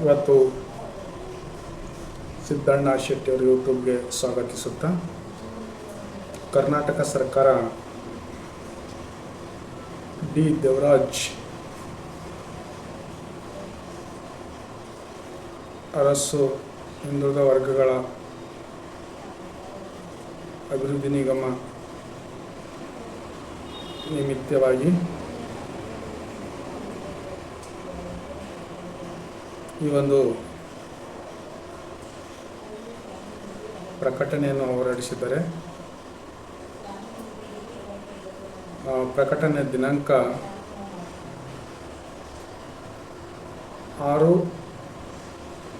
ಇವತ್ತು ಸಿದ್ದಣ್ಣ ಶೆಟ್ಟಿಯವರು ಯೂಟ್ಯೂಬ್ಗೆ ಸ್ವಾಗತಿಸುತ್ತಾ, ಕರ್ನಾಟಕ ಸರ್ಕಾರ ಡಿ ದೇವರಾಜ್ ಅರಸು ಹಿಂದುಳಿದ ವರ್ಗಗಳ ಅಭಿವೃದ್ಧಿ ನಿಗಮ ನಿಮಿತ್ತವಾಗಿ ಈ ಒಂದು ಪ್ರಕಟಣೆಯನ್ನು ಹೊರಡಿಸಿದ್ದಾರೆ. ಪ್ರಕಟಣೆ ದಿನಾಂಕ ಆರು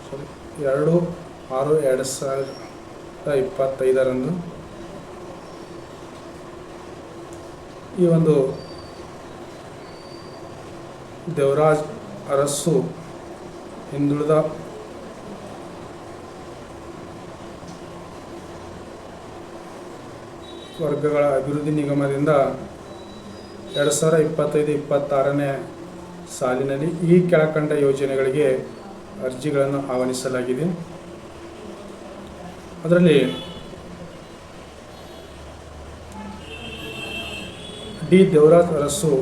ಸಾರಿ ಎರಡು ಆರು ಎರಡು ಸಾವಿರದ ಇಪ್ಪತ್ತೈದರಂದು ಈ ಒಂದು ದೇವರಾಜ್ ಅರಸು ಹಿಂದುಳಿದ ವರ್ಗಗಳ ಅಭಿವೃದ್ಧಿ ನಿಗಮದಿಂದ ಎರಡು ಸಾವಿರ ಇಪ್ಪತ್ತೈದು, ಇಪ್ಪತ್ತಾರನೇ ಸಾಲಿನಲ್ಲಿ ಈ ಕೆಳಕಂಡ ಯೋಜನೆಗಳಿಗೆ ಅರ್ಜಿಗಳನ್ನು ಆಹ್ವಾನಿಸಲಾಗಿದೆ. ಅದರಲ್ಲಿ ಡಿ. ದೇವರಾಜ್ ಅರಸು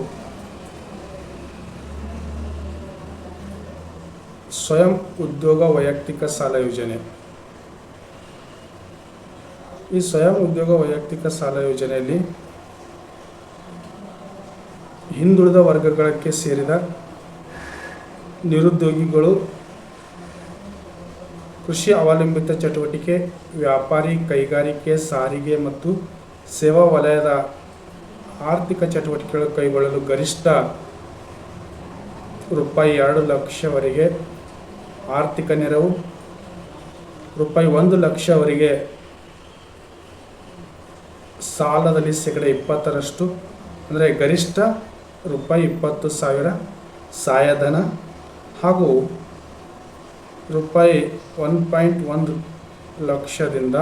ಸ್ವಯಂ ಉದ್ಯೋಗ ವೈಯಕ್ತಿಕ ಸಾಲ ಯೋಜನೆ. ಈ ಸ್ವಯಂ ಉದ್ಯೋಗ ವೈಯಕ್ತಿಕ ಸಾಲ ಯೋಜನೆಯಲ್ಲಿ ಹಿಂದುಳಿದ ವರ್ಗಗಳಿಗೆ ಸೇರಿದ ನಿರುದ್ಯೋಗಿಗಳು, ಕೃಷಿ ಅವಲಂಬಿತ ಚಟುವಟಿಕೆ, ವ್ಯಾಪಾರಿ ಕೈಗಾರಿಕೆ, ಸಾರಿಗೆ ಮತ್ತು ಸೇವಾ ವಲಯದ ಆರ್ಥಿಕ ಚಟುವಟಿಕೆಗಳು ಕೈಗೊಳ್ಳಲು ಗರಿಷ್ಠ ರೂಪಾಯಿ ಎರಡು ಲಕ್ಷವರೆಗೆ ಆರ್ಥಿಕ ನೆರವು ರೂಪಾಯಿ ಒಂದು ಲಕ್ಷವರೆಗೆ ಸಾಲದಲ್ಲಿ ಶೇಕಡ ಇಪ್ಪತ್ತರಷ್ಟು, ಅಂದರೆ ಗರಿಷ್ಠ ರೂಪಾಯಿ ಇಪ್ಪತ್ತು ಸಾವಿರ ಸಹಾಯಧನ ಹಾಗೂ ರೂಪಾಯಿ ಒನ್ ಪಾಯಿಂಟ್ ಒಂದು ಲಕ್ಷದಿಂದ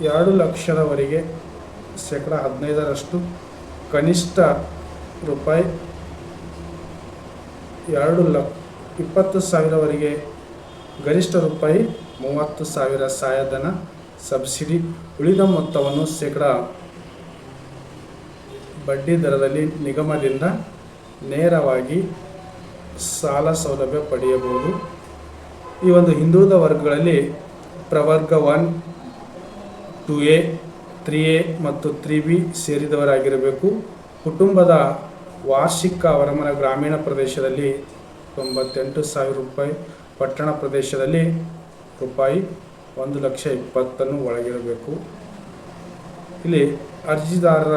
ಎರಡು ಲಕ್ಷದವರೆಗೆ ಶೇಕಡ ಹದಿನೈದರಷ್ಟು ಕನಿಷ್ಠ ರೂಪಾಯಿ ಎರಡು ಲಕ್ ಇಪ್ಪತ್ತು ಸಾವಿರವರೆಗೆ ಗರಿಷ್ಠ ರೂಪಾಯಿ ಮೂವತ್ತು ಸಾವಿರ ಸಹಾಯಧನ ಸಬ್ಸಿಡಿ ಉಳಿದ ಮೊತ್ತವನ್ನು ಶೇಕಡ ಬಡ್ಡಿ ದರದಲ್ಲಿ ನಿಗಮದಿಂದ ನೇರವಾಗಿ ಸಾಲ ಸೌಲಭ್ಯ ಪಡೆಯಬಹುದು. ಈ ಒಂದು ಹಿಂದುಳಿದ ವರ್ಗಗಳಲ್ಲಿ ಪ್ರವರ್ಗ one, two A, three A ಮತ್ತು ತ್ರೀ ಬಿ ಸೇರಿದವರಾಗಿರಬೇಕು. ಕುಟುಂಬದ ವಾರ್ಷಿಕ ಅವರಮನ ಗ್ರಾಮೀಣ ಪ್ರದೇಶದಲ್ಲಿ ತೊಂಬತ್ತೆಂಟು ಸಾವಿರ ರೂಪಾಯಿ ಪಟ್ಟಣ ಪ್ರದೇಶದಲ್ಲಿ ರೂಪಾಯಿ ಒಂದು ಲಕ್ಷ ಇಪ್ಪತ್ತನ್ನು ಒಳಗಿರಬೇಕು. ಇಲ್ಲಿ ಅರ್ಜಿದಾರರ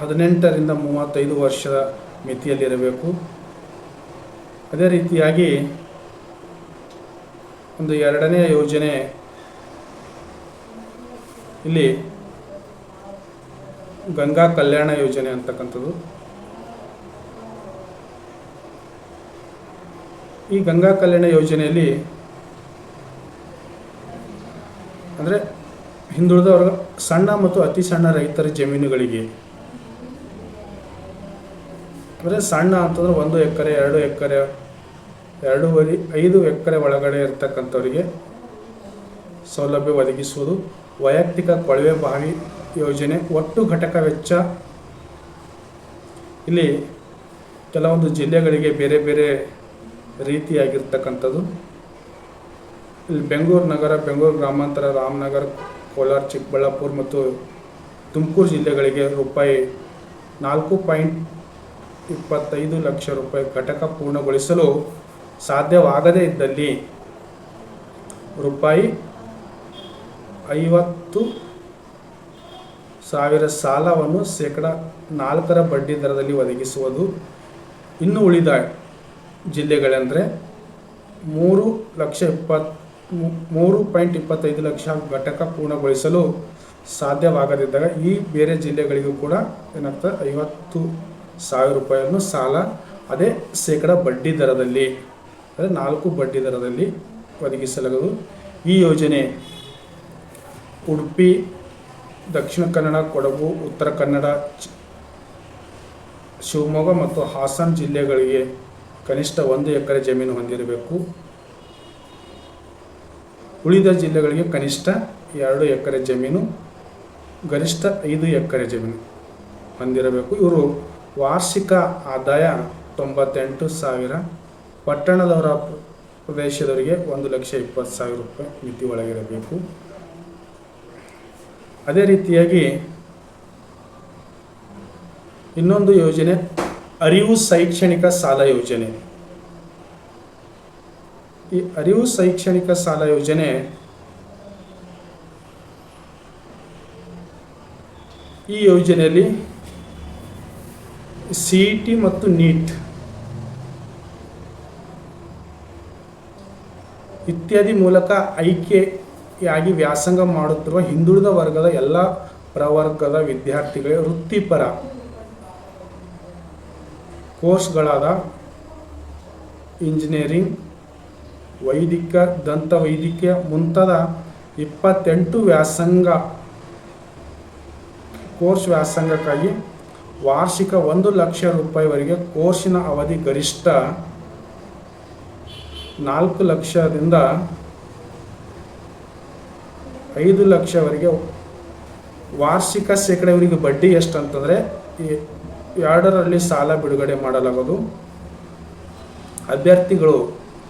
ಹದಿನೆಂಟರಿಂದ ಮೂವತ್ತೈದು ವರ್ಷದ ಮಿತಿಯಲ್ಲಿರಬೇಕು. ಅದೇ ರೀತಿಯಾಗಿ ಒಂದು ಎರಡನೇ ಯೋಜನೆ ಇಲ್ಲಿ ಗಂಗಾ ಕಲ್ಯಾಣ ಯೋಜನೆ ಅಂತಕ್ಕಂಥದ್ದು. ಈ ಗಂಗಾ ಕಲ್ಯಾಣ ಯೋಜನೆಯಲ್ಲಿ ಅಂದರೆ ಹಿಂದುಳಿದವರ ಸಣ್ಣ ಮತ್ತು ಅತಿ ಸಣ್ಣ ರೈತರ ಜಮೀನುಗಳಿಗೆ ಅಂದರೆ ಸಣ್ಣ ಅಂತಂದ್ರೆ ಒಂದು ಎಕರೆ, ಎರಡು ಎಕರೆ, ಎರಡೂವರೆ, ಐದು ಎಕರೆ ಒಳಗಡೆ ಇರ್ತಕ್ಕಂಥವರಿಗೆ ಸೌಲಭ್ಯ ಒದಗಿಸುವುದು. ವೈಯಕ್ತಿಕ ಕೊಳವೆ ಬಾವಿ ಯೋಜನೆ, ಒಟ್ಟು ಘಟಕ ವೆಚ್ಚ. ಇಲ್ಲಿ ಕೆಲವೊಂದು ಜಿಲ್ಲೆಗಳಿಗೆ ಬೇರೆ ಬೇರೆ ರೀತಿಯಾಗಿರ್ತಕ್ಕಂಥದ್ದು. ಇಲ್ಲಿ ಬೆಂಗಳೂರು ನಗರ, ಬೆಂಗಳೂರು ಗ್ರಾಮಾಂತರ, ರಾಮನಗರ, ಕೋಲಾರ, ಚಿಕ್ಕಬಳ್ಳಾಪುರ ಮತ್ತು ತುಮಕೂರು ಜಿಲ್ಲೆಗಳಿಗೆ ರೂಪಾಯಿ ನಾಲ್ಕು ಪಾಯಿಂಟ್ ಇಪ್ಪತ್ತೈದು ಲಕ್ಷ ರೂಪಾಯಿ ಘಟಕ ಪೂರ್ಣಗೊಳಿಸಲು ಸಾಧ್ಯವಾಗದೇ ಇದ್ದಲ್ಲಿ ರೂಪಾಯಿ ಐವತ್ತು ಸಾವಿರ ಸಾಲವನ್ನು ಶೇಕಡ ನಾಲ್ಕರ ಬಡ್ಡಿ ದರದಲ್ಲಿ ಒದಗಿಸುವುದು ಇನ್ನು ಉಳಿದ ಜಿಲ್ಲೆಗಳೆಂದರೆ ಮೂರು ಲಕ್ಷ ಇಪ್ಪತ್ ಮೂರು ಪಾಯಿಂಟ್ ಇಪ್ಪತ್ತೈದು ಲಕ್ಷ ಘಟಕ ಪೂರ್ಣಗೊಳಿಸಲು ಸಾಧ್ಯವಾಗದಿದ್ದಾಗ ಈ ಬೇರೆ ಜಿಲ್ಲೆಗಳಿಗೂ ಕೂಡ ಏನಾಗ್ತದೆ ಐವತ್ತು ಸಾವಿರ ರೂಪಾಯಿಯನ್ನು ಸಾಲ, ಅದೇ ಶೇಕಡ ಬಡ್ಡಿ ದರದಲ್ಲಿ ಅಂದರೆ ನಾಲ್ಕು ಬಡ್ಡಿ ದರದಲ್ಲಿ ಒದಗಿಸಲಾಗುವುದು. ಈ ಯೋಜನೆ ಉಡುಪಿ ದಕ್ಷಿಣ ಕನ್ನಡ, ಕೊಡಗು, ಉತ್ತರ ಕನ್ನಡ ಶಿವಮೊಗ್ಗ ಮತ್ತು ಹಾಸನ ಜಿಲ್ಲೆಗಳಿಗೆ ಕನಿಷ್ಠ ಒಂದು ಎಕರೆ ಜಮೀನು ಹೊಂದಿರಬೇಕು. ಉಳಿದ ಜಿಲ್ಲೆಗಳಿಗೆ ಕನಿಷ್ಠ ಎರಡು ಎಕರೆ ಜಮೀನು, ಗರಿಷ್ಠ ಐದು ಎಕರೆ ಜಮೀನು ಹೊಂದಿರಬೇಕು. ಇವರು ವಾರ್ಷಿಕ ಆದಾಯ ತೊಂಬತ್ತೆಂಟು ಸಾವಿರ, ಪಟ್ಟಣದವರ ಪ್ರದೇಶದವರಿಗೆ ಒಂದು ಲಕ್ಷ ಇಪ್ಪತ್ತು ಸಾವಿರ ರೂಪಾಯಿ ಮಿತಿ ಒಳಗಿರಬೇಕು. ಅದೇ ರೀತಿಯಾಗಿ ಇನ್ನೊಂದು ಯೋಜನೆ, ಅರಿವು ಶೈಕ್ಷಣಿಕ ಸಾಲ ಯೋಜನೆ. ಈ ಅರಿವು ಶೈಕ್ಷಣಿಕ ಸಾಲ ಯೋಜನೆ ಈ ಯೋಜನೆಯಲ್ಲಿ ಸಿ ಇ ಟಿ ಮತ್ತು ನೀಟ್ ಇತ್ಯಾದಿ ಮೂಲಕ ಆಯ್ಕೆಯಾಗಿ ವ್ಯಾಸಂಗ ಮಾಡುತ್ತಿರುವ ಹಿಂದುಳಿದ ವರ್ಗದ ಎಲ್ಲ ಪ್ರವರ್ಗದ ವಿದ್ಯಾರ್ಥಿಗಳಿಗೆ ವೃತ್ತಿಪರ ಕೋರ್ಸ್ಗಳಾದ ಇಂಜಿನಿಯರಿಂಗ್, ವೈದಿಕ, ದಂತ ವೈದ್ಯಕೀಯ ಮುಂತಾದ ಇಪ್ಪತ್ತೆಂಟು ವ್ಯಾಸಂಗ ಕೋರ್ಸ್ ವ್ಯಾಸಂಗಕ್ಕಾಗಿ ವಾರ್ಷಿಕ ಒಂದು ಲಕ್ಷ ರೂಪಾಯಿವರೆಗೆ ಕೋರ್ಸಿನ ಅವಧಿ ಗರಿಷ್ಠ ನಾಲ್ಕು ಲಕ್ಷದಿಂದ ಐದು ಲಕ್ಷವರೆಗೆ ವಾರ್ಷಿಕ ಶೇಕಡವರಿಗೆ ಬಡ್ಡಿ ಎಷ್ಟು ಅಂತಂದರೆ ಎರಡರಲ್ಲಿ ಸಾಲ ಬಿಡುಗಡೆ ಮಾಡಲಾಗೋದು. ಅಭ್ಯರ್ಥಿಗಳು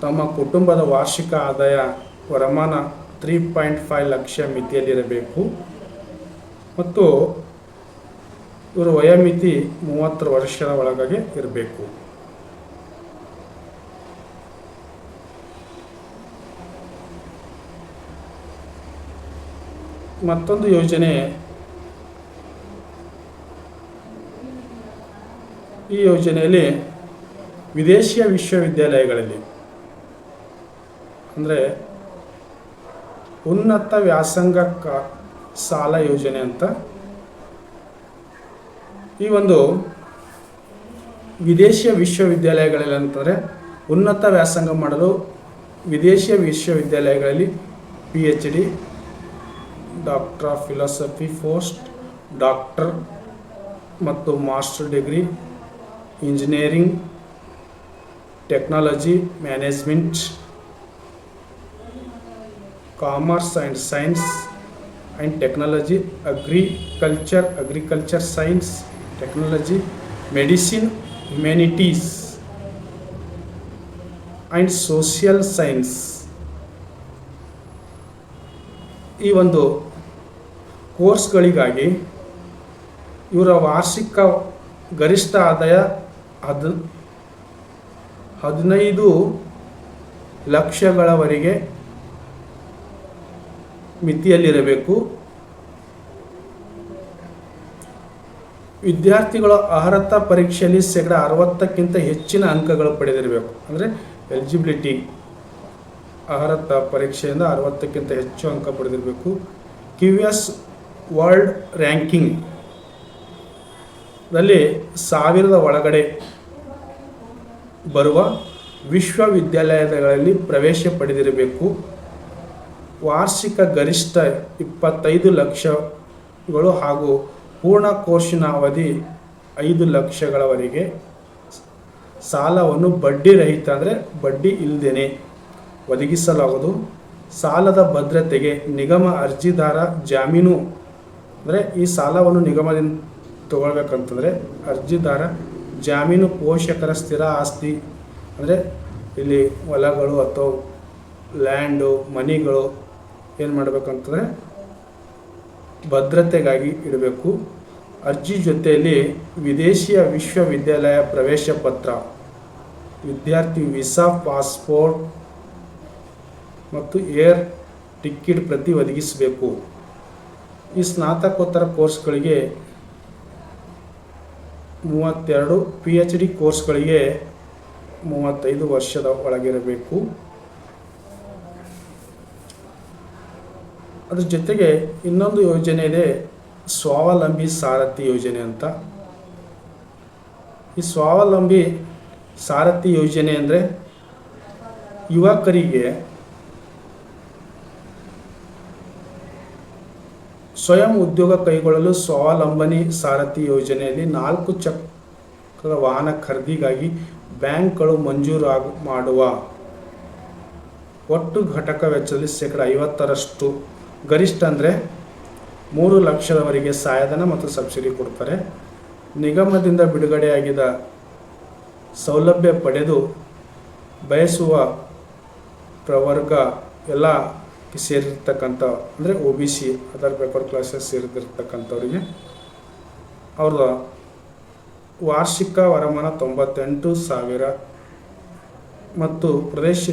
ತಮ್ಮ ಕುಟುಂಬದ ವಾರ್ಷಿಕ ಆದಾಯ ವರಮಾನ ತ್ರೀ ಪಾಯಿಂಟ್ ಫೈವ್ ಲಕ್ಷ ಮಿತಿಯಲ್ಲಿರಬೇಕು. ಮತ್ತು ಇವರ ವಯೋಮಿತಿ ಮೂವತ್ತರ ವರ್ಷದ ಒಳಗಾಗಿ ಇರಬೇಕು. ಮತ್ತೊಂದು ಯೋಜನೆ. ಈ ಯೋಜನೆಯಲ್ಲಿ ವಿದೇಶಿಯ ವಿಶ್ವವಿದ್ಯಾಲಯಗಳಲ್ಲಿ ಅಂದರೆ ಉನ್ನತ ವ್ಯಾಸಂಗ ಕ- ಸಾಲ ಯೋಜನೆ ಅಂತ ಈ ಒಂದು ವಿದೇಶಿಯ ವಿಶ್ವವಿದ್ಯಾಲಯಗಳಲ್ಲಿ ಅಂತಂದರೆ ಉನ್ನತ ವ್ಯಾಸಂಗ ಮಾಡಲು ವಿದೇಶಿಯ ವಿಶ್ವವಿದ್ಯಾಲಯಗಳಲ್ಲಿ P H D doctor of philosophy post doctor ಮತ್ತು master degree engineering technology management commerce and science and technology agriculture agriculture science technology medicine humanities and social science ಈ ಒಂದು ಕೋರ್ಸ್ಗಳಿಗಾಗಿ ಇವರ ವಾರ್ಷಿಕ ಗರಿಷ್ಠ ಆದಾಯ ಹದ್, ಹದಿನೈದು ಲಕ್ಷಗಳವರೆಗೆ ಮಿತಿಯಲ್ಲಿರಬೇಕು. ವಿದ್ಯಾರ್ಥಿಗಳ ಅರ್ಹತಾ ಪರೀಕ್ಷೆಯಲ್ಲಿ ಶೇಕಡ ಅರವತ್ತಕ್ಕಿಂತ ಹೆಚ್ಚಿನ ಅಂಕಗಳು ಪಡೆದಿರಬೇಕು. ಅಂದರೆ ಎಲಿಜಿಬಿಲಿಟಿ ಅರ್ಹತಾ ಪರೀಕ್ಷೆಯಿಂದ ಅರವತ್ತಕ್ಕಿಂತ ಹೆಚ್ಚು ಅಂಕ ಪಡೆದಿರಬೇಕು. ಕ್ಯೂ ಎಸ್ ವರ್ಲ್ಡ್ ರ್ಯಾಂಕಿಂಗ್ ರಲ್ಲಿ ಸಾವಿರದ ಒಳಗಡೆ ಬರುವ ವಿಶ್ವವಿದ್ಯಾಲಯಗಳಲ್ಲಿ ಪ್ರವೇಶ ಪಡೆದಿರಬೇಕು. ವಾರ್ಷಿಕ ಗರಿಷ್ಠ ಇಪ್ಪತ್ತೈದು ಲಕ್ಷಗಳು ಹಾಗೂ ಪೂರ್ಣ ಕೋರ್ಸಿನ ಅವಧಿ ಐದು ಲಕ್ಷಗಳವರೆಗೆ ಸಾಲವನ್ನು ಬಡ್ಡಿ ರಹಿತ ಅಂದರೆ ಬಡ್ಡಿ ಇಲ್ಲದೇನೆ ಒದಗಿಸಲಾಗುವುದು. ಸಾಲದ ಭದ್ರತೆಗೆ ನಿಗಮ ಅರ್ಜಿದಾರ ಜಾಮೀನು ಅಂದರೆ ಈ ಸಾಲವನ್ನು ನಿಗಮದಿಂದ ತಗೊಳ್ಬೇಕಂತಂದರೆ ಅರ್ಜಿದಾರ ಜಾಮೀನು ಪೋಷಕರ ಸ್ಥಿರ ಆಸ್ತಿ, ಅಂದರೆ ಇಲ್ಲಿ ಹೊಲಗಳು ಅಥವಾ ಲ್ಯಾಂಡು ಮನಿಗಳು ಏನು ಮಾಡಬೇಕಂತಂದರೆ ಭದ್ರತೆಗಾಗಿ ಇಡಬೇಕು. ಅರ್ಜಿ ಜೊತೆಯಲ್ಲಿ ವಿದೇಶಿಯ ವಿಶ್ವವಿದ್ಯಾಲಯ ಪ್ರವೇಶ ಪತ್ರ, ವಿದ್ಯಾರ್ಥಿ ವೀಸಾ ಪಾಸ್ಪೋರ್ಟ್ ಮತ್ತು ಏರ್ ಟಿಕೆಟ್ ಪ್ರತಿ ಒದಗಿಸಬೇಕು. ಈ ಸ್ನಾತಕೋತ್ತರ ಕೋರ್ಸ್ಗಳಿಗೆ ಮೂವತ್ತೆರಡು ಪಿ ಎಚ್ ಡಿ ಕೋರ್ಸ್ಗಳಿಗೆ ಮೂವತ್ತೈದು ವರ್ಷದ ಒಳಗಿರಬೇಕು. ಅದ್ರ ಜೊತೆಗೆ ಇನ್ನೊಂದು ಯೋಜನೆ ಇದೆ, ಸ್ವಾವಲಂಬಿ ಸಾರಥಿ ಯೋಜನೆ ಅಂತ. ಈ ಸ್ವಾವಲಂಬಿ ಸಾರಥಿ ಯೋಜನೆ ಅಂದರೆ ಯುವಕರಿಗೆ ಸ್ವಯಂ ಉದ್ಯೋಗ ಕೈಗೊಳ್ಳಲು ಸ್ವಾವಲಂಬನಿ ಸಾರಥಿ ಯೋಜನೆಯಲ್ಲಿ ನಾಲ್ಕು ಚಕ್ರ ವಾಹನ ಖರೀದಿಗಾಗಿ ಬ್ಯಾಂಕ್ಗಳು ಮಂಜೂರು ಮಾಡುವ. ಒಟ್ಟು ಘಟಕ ವೆಚ್ಚದಲ್ಲಿ ಶೇಕಡ ಐವತ್ತರಷ್ಟು. ಗರಿಷ್ಠ ಅಂದರೆ ಮೂರು ಲಕ್ಷದವರೆಗೆ ಸಹಾಯಧನ ಮತ್ತು ಸಬ್ಸಿಡಿ ಕೊಡ್ತಾರೆ. ನಿಗಮದಿಂದ ಬಿಡುಗಡೆಯಾಗಿದ ಸೌಲಭ್ಯ ಪಡೆದು ಬಯಸುವ ಪ್ರವರ್ಗ ಎಲ್ಲ ಸೇರಿರ್ತಕ್ಕಂಥ, ಅಂದರೆ O B C other backward classes ಸೇರಿದಿರ್ತಕ್ಕಂಥವ್ರಿಗೆ ಅವ್ರ ವಾರ್ಷಿಕ ವರಮಾನ ತೊಂಬತ್ತೆಂಟು ಸಾವಿರ ಮತ್ತು ಪ್ರದೇಶ,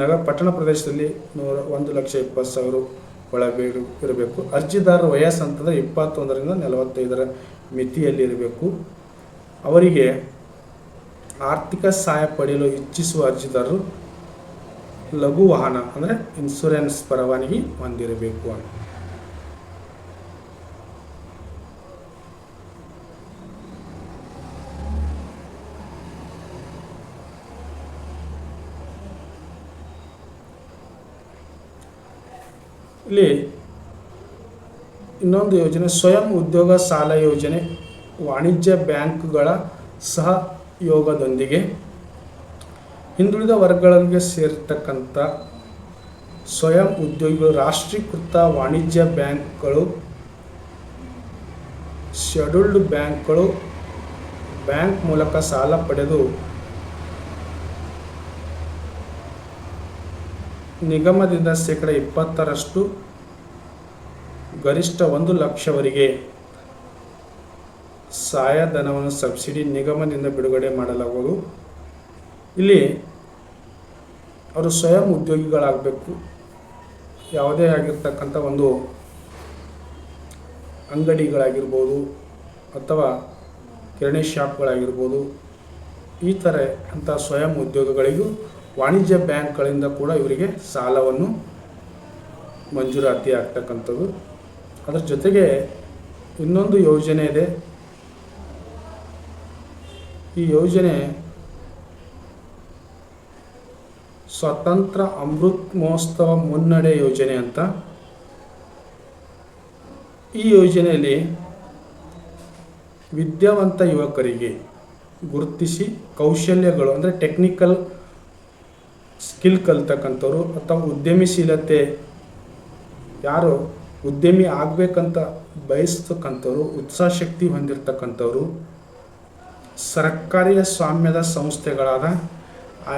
ನಗ, ಪಟ್ಟಣ ಪ್ರದೇಶದಲ್ಲಿ ನೂರ ಒಂದು ಲಕ್ಷ ಇಪ್ಪತ್ತು ಸಾವಿರ ಒಳಗೆ ಇರಬೇಕು. ಅರ್ಜಿದಾರ ವಯಸ್ಸು ಅಂತಂದರೆ ಇಪ್ಪತ್ತೊಂದರಿಂದ ನಲವತ್ತೈದರ ಮಿತಿಯಲ್ಲಿ ಇರಬೇಕು. ಅವರಿಗೆ ಆರ್ಥಿಕ ಸಹಾಯ ಪಡೆಯಲು ಇಚ್ಛಿಸುವ ಅರ್ಜಿದಾರರು ಲಘು ವಾಹನ ಅಂದರೆ ಇನ್ಸೂರೆನ್ಸ್ ಪರವಾನಗಿ ಹೊಂದಿರಬೇಕು ಅಂತ. ಇಲ್ಲಿ ಇನ್ನೊಂದು ಯೋಜನೆ, ಸ್ವಯಂ ಉದ್ಯೋಗ ಸಾಲ ಯೋಜನೆ ವಾಣಿಜ್ಯ ಬ್ಯಾಂಕ್ಗಳ ಸಹಯೋಗದೊಂದಿಗೆ ಹಿಂದುಳಿದ ವರ್ಗಗಳಿಗೆ ಸೇರಿರ್ತಕ್ಕಂಥ ಸ್ವಯಂ ಉದ್ಯೋಗಿಗಳು, ರಾಷ್ಟ್ರೀಕೃತ ವಾಣಿಜ್ಯ ಬ್ಯಾಂಕ್ಗಳು, ಶೆಡ್ಯೂಲ್ಡ್ ಬ್ಯಾಂಕ್ಗಳು ಬ್ಯಾಂಕ್ ಮೂಲಕ ಸಾಲ ಪಡೆದು ನಿಗಮದಿಂದ ಶೇಕಡ ಇಪ್ಪತ್ತರಷ್ಟು ಗರಿಷ್ಠ ಒಂದು ಲಕ್ಷವರೆಗೆ ಸಹಾಯಧನವನ್ನು ಸಬ್ಸಿಡಿ ನಿಗಮದಿಂದ ಬಿಡುಗಡೆ ಮಾಡಲಾಗುವುದು. ಇಲ್ಲಿ ಅವರು ಸ್ವಯಂ ಉದ್ಯೋಗಿಗಳಾಗಬೇಕು. ಯಾವುದೇ ಆಗಿರ್ತಕ್ಕಂಥ ಒಂದು ಅಂಗಡಿಗಳಾಗಿರ್ಬೋದು ಅಥವಾ ಕಿರಣಿ ಶಾಪ್ಗಳಾಗಿರ್ಬೋದು, ಈ ಥರ ಅಂಥ ಸ್ವಯಂ ಉದ್ಯೋಗಗಳಿಗೂ ವಾಣಿಜ್ಯ ಬ್ಯಾಂಕ್ಗಳಿಂದ ಕೂಡ ಇವರಿಗೆ ಸಾಲವನ್ನು ಮಂಜೂರಾತಿ ಆಗ್ತಕ್ಕಂಥದ್ದು. ಅದರ ಜೊತೆಗೆ ಇನ್ನೊಂದು ಯೋಜನೆ ಇದೆ. ಈ ಯೋಜನೆ ಸ್ವತಂತ್ರ ಅಮೃತ್ ಮಹೋತ್ಸವ ಮುನ್ನಡೆ ಯೋಜನೆ ಅಂತ. ಈ ಯೋಜನೆಯಲ್ಲಿ ವಿದ್ಯಾವಂತ ಯುವಕರಿಗೆ ಗುರುತಿಸಿ ಕೌಶಲ್ಯಗಳು ಅಂದರೆ ಟೆಕ್ನಿಕಲ್ ಸ್ಕಿಲ್ ಕಲ್ತಕ್ಕಂಥವ್ರು ಅಥವಾ ಉದ್ಯಮಶೀಲತೆ ಯಾರು ಉದ್ಯಮಿ ಆಗಬೇಕಂತ ಬಯಸ್ತಕ್ಕಂಥವ್ರು ಉತ್ಸಾಹಶಕ್ತಿ ಹೊಂದಿರತಕ್ಕಂಥವ್ರು, ಸರ್ಕಾರಿ ಸ್ವಾಮ್ಯದ ಸಂಸ್ಥೆಗಳಾದ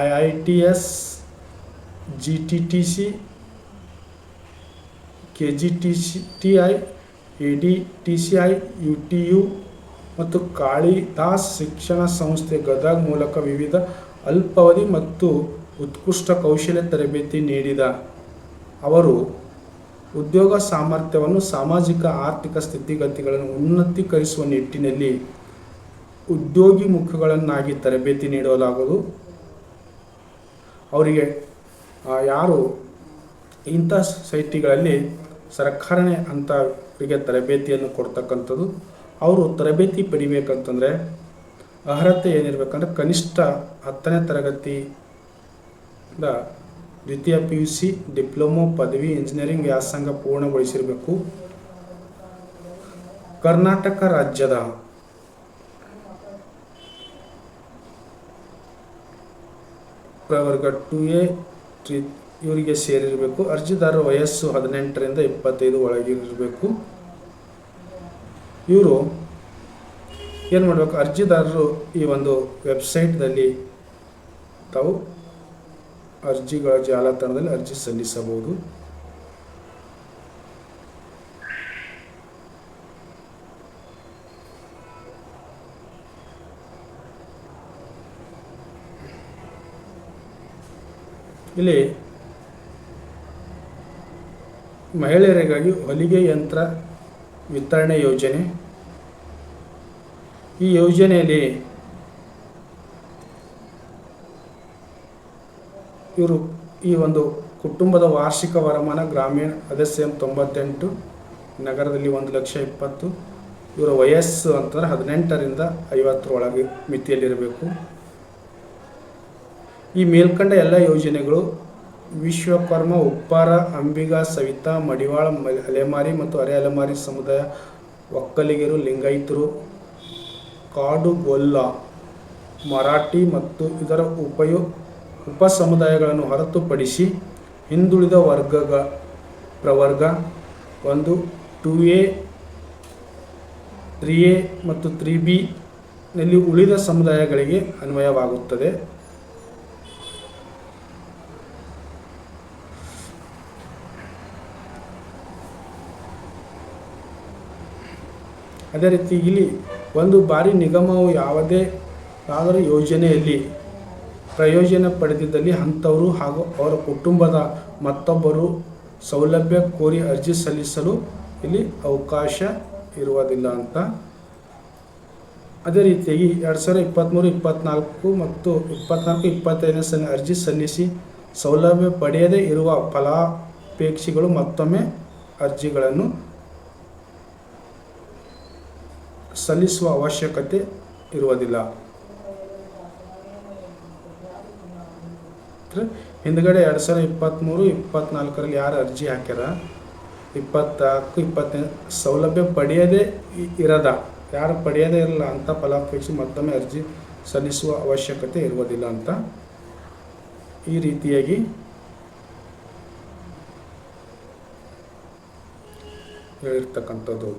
I I T S G T T C K G T ಮತ್ತು ಕಾಳಿದಾಸ್ ಶಿಕ್ಷಣ ಸಂಸ್ಥೆ ಗದಗ ಮೂಲಕ ವಿವಿಧ ಅಲ್ಪಾವಧಿ ಮತ್ತು ಉತ್ಕೃಷ್ಟ ಕೌಶಲ್ಯ ತರಬೇತಿ ನೀಡಿದ ಅವರು, ಉದ್ಯೋಗ ಸಾಮರ್ಥ್ಯವನ್ನು ಸಾಮಾಜಿಕ ಆರ್ಥಿಕ ಸ್ಥಿತಿಗತಿಗಳನ್ನು ಉನ್ನತೀಕರಿಸುವ ನಿಟ್ಟಿನಲ್ಲಿ ಉದ್ಯೋಗಿ ಮುಖಗಳನ್ನಾಗಿ ತರಬೇತಿ ನೀಡಲಾಗುವುದು. ಅವರಿಗೆ ಯಾರು ಇಂಥ ಸೈಟಿಗಳಲ್ಲಿ ಸರ್ಕಾರನೇ ಅಂಥವರಿಗೆ ತರಬೇತಿಯನ್ನು ಕೊಡ್ತಕ್ಕಂಥದ್ದು, ಅವರು ತರಬೇತಿ ಪಡಿಬೇಕಂತಂದರೆ ಅರ್ಹತೆ ಏನಿರಬೇಕಂದ್ರೆ ಕನಿಷ್ಠ ಹತ್ತನೇ ತರಗತಿ ದ್ವಿತೀಯ ಪಿ ಯು ಸಿ ಡಿಪ್ಲೊಮೊ ಪದವಿ ಇಂಜಿನಿಯರಿಂಗ್ ವ್ಯಾಸಂಗ ಪೂರ್ಣಗೊಳಿಸಿರಬೇಕು. ಕರ್ನಾಟಕ ರಾಜ್ಯದ ಪ್ರವರ್ಗ ಟು ಎ ಇವರಿಗೆ ಸೇರಿರಬೇಕು. ಅರ್ಜಿದಾರ ವಯಸ್ಸು ಹದಿನೆಂಟರಿಂದ ಇಪ್ಪತ್ತೈದು ಒಳಗಿರಬೇಕು. ಇವರು ಏನು ಮಾಡಬೇಕು? ಅರ್ಜಿದಾರರು ಈ ಒಂದು ವೆಬ್ಸೈಟ್ನಲ್ಲಿ ತಾವು ಅರ್ಜಿಗಳ ಜಾಲತಾಣದಲ್ಲಿ ಅರ್ಜಿ ಸಲ್ಲಿಸಬಹುದು. ಇಲ್ಲಿ ಮಹಿಳೆಯರಿಗಾಗಿ ಹೊಲಿಗೆ ಯಂತ್ರ ವಿತರಣೆ ಯೋಜನೆ. ಈ ಯೋಜನೆಯಲ್ಲಿ ಇವರು ಈ ಒಂದು ಕುಟುಂಬದ ವಾರ್ಷಿಕ ವರಮಾನ ಗ್ರಾಮೀಣ ಅದೇ ಸೇಮ್ ತೊಂಬತ್ತೆಂಟು, ನಗರದಲ್ಲಿ ಒಂದು ಲಕ್ಷ ಇಪ್ಪತ್ತು, ಇವರ ವಯಸ್ಸು ಅಂತಂದರೆ ಹದಿನೆಂಟರಿಂದ ಐವತ್ತರೊಳಗೆ ಮಿತಿಯಲ್ಲಿರಬೇಕು. ಈ ಮೇಲ್ಕಂಡ ಎಲ್ಲ ಯೋಜನೆಗಳು ವಿಶ್ವಕರ್ಮ ಉಪ್ಪಾರ, ಅಂಬಿಗ, ಸವಿತಾ, ಮಡಿವಾಳ ಅಲೆಮಾರಿ ಮತ್ತು ಅರೆ ಅಲೆಮಾರಿ ಸಮುದಾಯ, ಒಕ್ಕಲಿಗರು, ಲಿಂಗಾಯಿತರು ಕಾಡು ಗೊಲ್ಲ ಮರಾಠಿ ಮತ್ತು ಇದರ ಉಪಯೋ ಉಪ ಸಮುದಾಯಗಳನ್ನು ಹೊರತುಪಡಿಸಿ ಹಿಂದುಳಿದ ವರ್ಗಗ, ಪ್ರವರ್ಗ ಒಂದು ಟು ಎ, ತ್ರೀ ಎ ಮತ್ತು ತ್ರೀ ಬಿ ನಲ್ಲಿ ಉಳಿದ ಸಮುದಾಯಗಳಿಗೆ ಅನ್ವಯವಾಗುತ್ತದೆ. ಅದೇ ರೀತಿ ಇಲ್ಲಿ ಒಂದು ಬಾರಿ ನಿಗಮವು ಯಾವುದೇ ಯಾವುದಾದ್ರೂ ಯೋಜನೆಯಲ್ಲಿ ಪ್ರಯೋಜನ ಪಡೆದಿದ್ದಲ್ಲಿ ಅಂಥವರು ಹಾಗೂ ಅವರ ಕುಟುಂಬದ ಮತ್ತೊಬ್ಬರು ಸೌಲಭ್ಯ ಕೋರಿ ಅರ್ಜಿ ಸಲ್ಲಿಸಲು ಇಲ್ಲಿ ಅವಕಾಶ ಇರುವುದಿಲ್ಲ ಅಂತ. ಅದೇ ರೀತಿಯಾಗಿ ಎರಡು ಸಾವಿರದ ಇಪ್ಪತ್ತ್ಮೂರು ಇಪ್ಪತ್ತ್ನಾಲ್ಕು ಮತ್ತು ಇಪ್ಪತ್ತ್ನಾಲ್ಕು ಇಪ್ಪತ್ತೈದನೇ ಸಲ ಅರ್ಜಿ ಸಲ್ಲಿಸಿ ಸೌಲಭ್ಯ ಪಡೆಯದೇ ಇರುವ ಫಲಾಪೇಕ್ಷಿಗಳು ಮತ್ತೊಮ್ಮೆ ಅರ್ಜಿಗಳನ್ನು ಸಲ್ಲಿಸುವ ಅವಶ್ಯಕತೆ ಇರುವುದಿಲ್ಲ. ಹಿಂದ್ಗಡೆ ಎರಡು ಸಾವಿರದ ಇಪ್ಪತ್ತ್ಮೂರು ಇಪ್ಪತ್ತ್ನಾಲ್ಕರಲ್ಲಿ ಯಾರು ಅರ್ಜಿ ಹಾಕ್ಯಾರ? ಇಪ್ಪತ್ತ್ನಾಲ್ಕು ಇಪ್ಪತ್ತೈದು ಸೌಲಭ್ಯ ಪಡೆಯದೇ ಇರದ, ಯಾರು ಪಡೆಯದೇ ಇರಲ್ಲ ಅಂತ ಫಲಾಪೇಕ್ಷೆ ಮತ್ತೊಮ್ಮೆ ಅರ್ಜಿ ಸಲ್ಲಿಸುವ ಅವಶ್ಯಕತೆ ಇರುವುದಿಲ್ಲ ಅಂತ ಈ ರೀತಿಯಾಗಿ ಹೇಳಿರ್ತಕ್ಕಂಥದ್ದು.